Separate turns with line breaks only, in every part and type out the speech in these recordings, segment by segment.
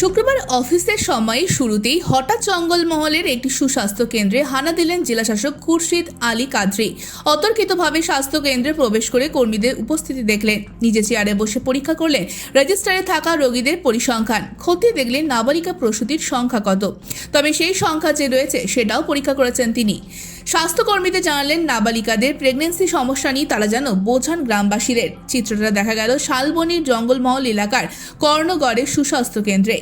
শুক্রবার অফিসের সময় শুরুতেই হঠাৎ জঙ্গলমহলের একটি সুস্বাস্থ্য কেন্দ্রে হানা দিলেন জেলাশাসক খুরশিদ আলী কাদরি। অতর্কিতভাবে স্বাস্থ্য কেন্দ্রে প্রবেশ করে কর্মীদের উপস্থিতি দেখলেন। নিজে চেয়ারে বসে পরীক্ষা করলেন রেজিস্টারে থাকা রোগীদের পরিসংখ্যান। খতিয়ে দেখলেন নাবালিকা প্রসূতির সংখ্যা কত। তবে সেই সংখ্যা যে রয়েছে সেটাও পরীক্ষা করেছেন তিনি। স্বাস্থ্যকর্মীদের জানালেন, নাবালিকাদের প্রেগনেন্সি সমস্যা নিয়ে তারা যেন বোঝান গ্রামবাসীদের। চিত্রটা দেখা গেল শালবনির জঙ্গলমহল এলাকার কর্ণগড়ের সুস্বাস্থ্য কেন্দ্রে।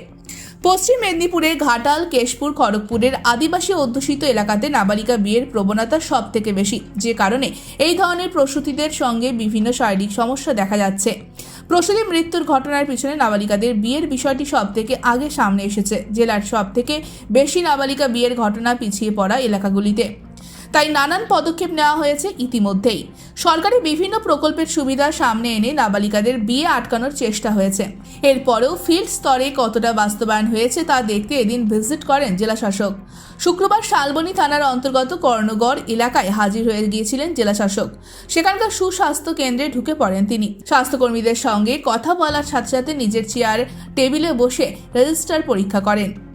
পশ্চিম মেদিনীপুরের ঘাটাল, কেশপুর, খড়গপুরের আদিবাসী অধ্যুষিত এলাকাতে নাবালিকা বিয়ের প্রবণতা সব থেকে বেশি, যে কারণে এই ধরনের প্রসূতিদের সঙ্গে বিভিন্ন শারীরিক সমস্যা দেখা যাচ্ছে। প্রসূতি মৃত্যুর ঘটনার পিছনে নাবালিকাদের বিয়ের বিষয়টি সব থেকে আগে সামনে এসেছে, জেলার সব থেকে বেশি নাবালিকা বিয়ের ঘটনা পিছিয়ে পড়া এলাকাগুলিতে। তাই নানান পদক্ষেপ নেওয়া হয়েছে ইতিমধ্যেই। সরকারি বিভিন্ন প্রকল্পের সুবিধা সামনে এনে নাবালিকাদের বিয়ে আটকানোর চেষ্টা হয়েছে। এরপরেও ফিল্ড স্তরে কতটা বাস্তবায়ন হয়েছে তা দেখতে এদিন ভিজিট করেন জেলাশাসক। শুক্রবার শালবনী থানার অন্তর্গত কর্ণগড় এলাকায় হাজির হয়ে গিয়েছিলেন জেলাশাসক। সেখানকার সুস্বাস্থ্য কেন্দ্রে ঢুকে পড়েন তিনি। স্বাস্থ্যকর্মীদের সঙ্গে কথা বলার সাথে সাথে নিজের চেয়ার টেবিলে বসে রেজিস্টার পরীক্ষা করেন।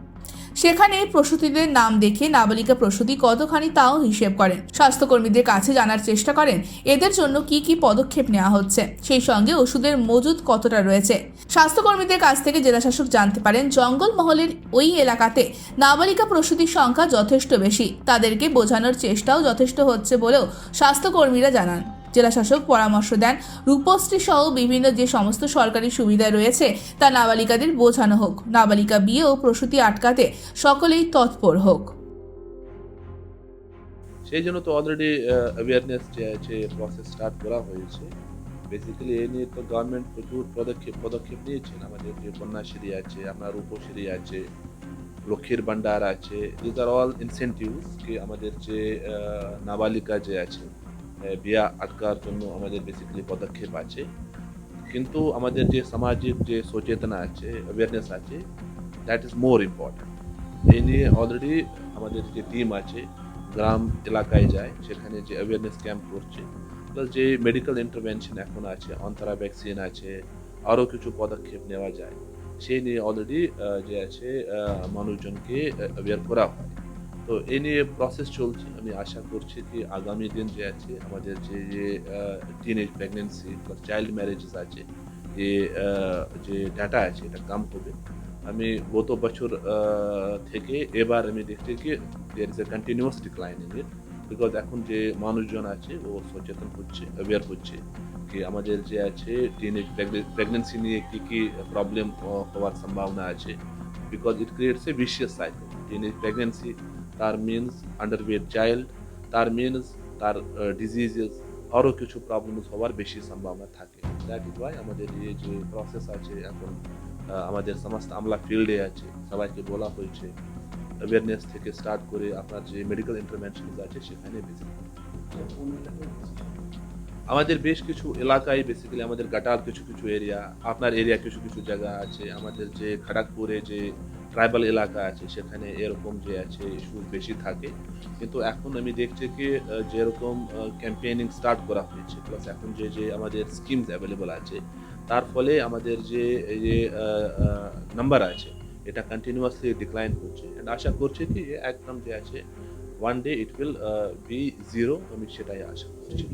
সেখানে প্রসূতিদের নাম দেখে নাবালিকা প্রসূতি কতখানি তাও হিসেব করেন? স্বাস্থ্যকর্মীদের কাছে জানার চেষ্টা করেন, এদের জন্য কি কি পদক্ষেপ নেওয়া হচ্ছে? সেই সঙ্গে ওষুধের মজুদ কতটা রয়েছে? স্বাস্থ্যকর্মীদের কাছ থেকে জেলাশাসক জানতে পারেন, জঙ্গলমহলের ওই এলাকাতে নাবালিকা প্রসূতির সংখ্যা যথেষ্ট বেশি। তাদেরকে বোঝানোর চেষ্টাও যথেষ্ট হচ্ছে বলেও স্বাস্থ্যকর্মীরা জানান। জেলাশাসক পরামর্শ দেন, রূপশ্রী সহ বিভিন্ন যে সমস্ত সরকারি সুবিধা রয়েছে তা নাবালিকাদের বোঝানো হোক। নাবালিকা বিয়ে ও প্রসূতি আটকাতে সকলেই তৎপর হোক।
সেই জন্য তো অলরেডি অ্যাওয়ারনেস যে আছে প্রসেস স্টার্ট করা হয়েছে। বেসিক্যালি এ নিয়ে তো গভর্নমেন্ট প্রচুর পদক্ষেপ পদক্ষেপ নিয়েছেন আমাদের যে কন্যাশ্রী আছে আপনার রূপশ্রী আছে, লক্ষ্মীর ভান্ডার আছে। দিজ আর অল ইনসেন্টিভস কি আমাদের যে নাবালিকা যে আছে বিয়া আটকার জন্য আমাদের বেসিক্যালি পদক্ষেপ আছে। কিন্তু আমাদের যে সামাজিক যে সচেতনা আছে অ্যাওয়ারনেস আছে দ্যাট ইজ মোর ইম্পর্ট্যান্ট এই নিয়ে অলরেডি আমাদের যে টিম আছে, গ্রাম এলাকায় যায়, সেখানে যে অ্যাওয়ারনেস ক্যাম্প করছে প্লাস যে মেডিকেল ইন্টারভেনশন এখন আছে, অন্তরা ভ্যাকসিন আছে, আরও কিছু পদক্ষেপ নেওয়া যায়। সেই নিয়ে অলরেডি যে আছে মানুষজনকে অ্যাওয়ার করা হয়। তো এই নিয়ে প্রসেস চলছে। আমি আশা করছি কি আগামী দিন যে আছে, আমাদের যে যে টিনেজ প্রেগনেন্সি বা চাইল্ড ম্যারেজেস আছে যে যে ডাটা আছে, এটা কাম হবে। আমি গত বছর থেকে এবার আমি দেখছি কি there is a continuous decline in it because এখন যে মানুষজন আছে, ও সচেতন হচ্ছে অ্যাওয়ার হচ্ছে কি আমাদের যে আছে টিনেজ প্রেগনেন্সি নিয়ে কি কি প্রবলেম হওয়ার সম্ভাবনা আছে। Because it creates a vicious cycle teenage pregnancy তার মিনস আন্ডারওয়েট চাইল্ড তার মিনস তার ডিজিজেস আরও কিছু প্রবলেমস হওয়ার বেশি সম্ভাবনা থাকে। দ্যাট ইজ ওয়াই আমাদের এই যে প্রসেস আছে, এখন আমাদের সমস্ত আমলা ফিল্ডে আছে, সবাইকে বলা হয়েছে অ্যাওয়ারনেস থেকে স্টার্ট করে আপনার যে মেডিকেল ইন্টারভেনশন আছে, সেখানে ভিজিট আমাদের বেশ কিছু এলাকায় বেসিক্যালি আমাদের গাটার কিছু কিছু এরিয়া আপনার এরিয়া কিছু কিছু জায়গা আছে, আমাদের যে খড়গপুরে যে ট্রাইবাল এলাকা আছে, সেখানে এরকম যে আছে ইস্যু বেশি থাকে। কিন্তু এখন আমি দেখছি কি যেরকম ক্যাম্পেইনিং স্টার্ট করা হয়েছে প্লাস এখন যে যে আমাদের স্কিমস অ্যাভেলেবল আছে, তার ফলে আমাদের যে যে নাম্বার আছে, এটা কন্টিনিউয়াসলি ডিক্লাইন হচ্ছে অ্যান্ড আশা করছি কি, একদম যে আছে one day it will be zero আমি সেটাই আশা করছি।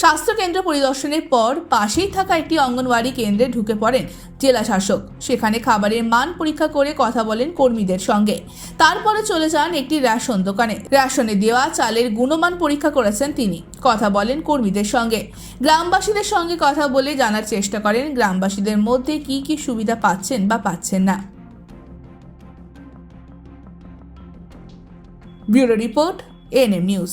স্বাস্থ্যকেন্দ্র পরিদর্শনের পর পাশেই থাকা একটি অঙ্গনওয়াড়ি কেন্দ্রে ঢুকে পড়েন জেলা শাসক। সেখানে খাবারের মান পরীক্ষা করে কথা বলেন কর্মীদের সঙ্গে। তারপরে চলে যান একটি রেশন দোকানে। রেশনে দেওয়া চালের গুণমান পরীক্ষা করেছেন তিনি। কথা বলেন কর্মীদের সঙ্গে। গ্রামবাসীদের সঙ্গে কথা বলে জানার চেষ্টা করেন গ্রামবাসীদের মধ্যে কি কি সুবিধা পাচ্ছেন বা পাচ্ছেন না। Bureau report, NM news.